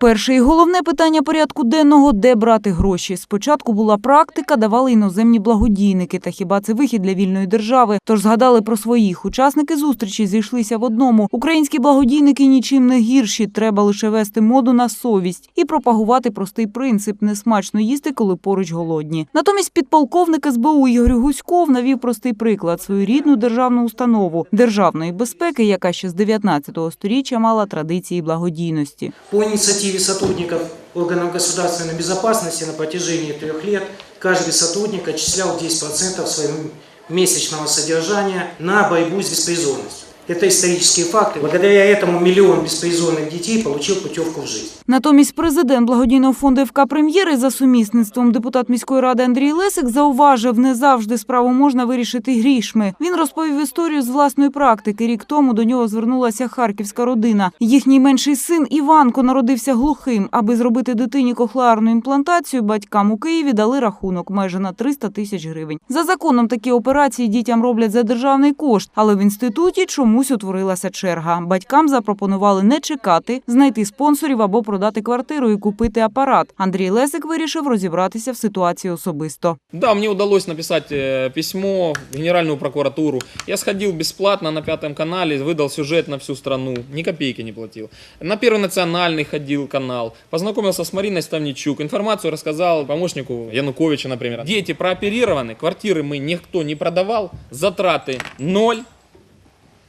Перше і головне питання порядку денного – де брати гроші. Спочатку була практика, давали іноземні благодійники. Та хіба це вихід для вільної держави? Тож згадали про своїх. Учасники зустрічі зійшлися в одному. Українські благодійники нічим не гірші. Треба лише вести моду на совість і пропагувати простий принцип – несмачно їсти, коли поруч голодні. Натомість підполковник СБУ Ігор Гуськов навів простий приклад – свою рідну державну установу державної безпеки, яка ще з 19 сторіччя мала традиції благодійності. По инициативе сотрудников органов государственной безопасности на протяжении трех лет каждый сотрудник отчислял 10% своего месячного содержания на борьбу с беспризорностью. Это исторические факты. Благодаря этому миллион беспризорных детей получил путевку в жизнь. Натомість президент благодійного фонду ФК «Прем'єри» за сумісництвом депутат міської ради Андрій Лесик зауважив, не завжди справу можна вирішити грішми. Він розповів історію з власної практики. Рік тому до нього звернулася харківська родина. Їхній менший син Іванко народився глухим. Аби зробити дитині кохлеарну імплантацію, батькам у Києві дали рахунок майже на 300 тисяч гривень. За законом такі операції дітям роблять за державний кошт, але в інституті чомусь утворилася черга. Батькам запропонували не чекати, знайти спонсорів або продати квартиру і купити апарат. Андрій Лесик вирішив розібратися в ситуації особисто. Да, мне удалось написать э, письмо в Генеральную прокуратуру. Я сходил бесплатно на пятом канале, выдал сюжет на всю страну, ни копейки не платил. На Первый национальный ходил канал, познакомился с Мариной Ставничук, информацию рассказал помощнику Януковича, например. Дети прооперированы, квартиры мы никто не продавал, затраты ноль,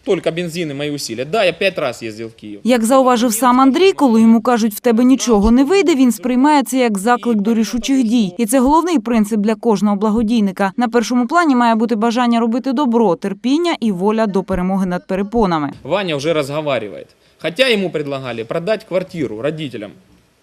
только бензин и мои усилия. Да, я пять раз ездил в Киев. Як зауважив сам Андрій, коли йому кажуть, в тебе нічого не вийде, він сприймає це як заклик до рішучих дій. І це головний принцип для кожного благодійника. На першому плані має бути бажання робити добро, терпіння і воля до перемоги над перепонами. Ваня уже разговаривает. Хотя ему предлагали продать квартиру родителям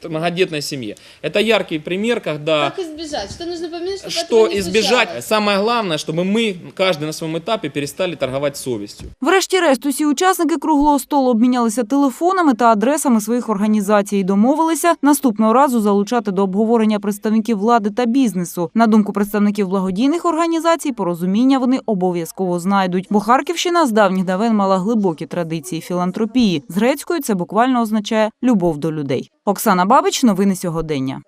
многодетной семье. Это яркий пример, когда Как избежать? Что нужно поменять, чтобы что этого не избежать. случалось? Самое главное, чтобы мы, каждый на своем этапе, перестали торговать совестью. Врешті-решт, усі учасники круглого столу обмінялися телефонами та адресами своїх організацій і домовилися наступного разу залучати до обговорення представників влади та бізнесу. На думку представників благодійних організацій, порозуміння вони обов'язково знайдуть, бо Харківщина з давніх давен мала глибокі традиції філантропії. З грецькою це буквально означає любов до людей. Оксана Бабич, новини сьогодення.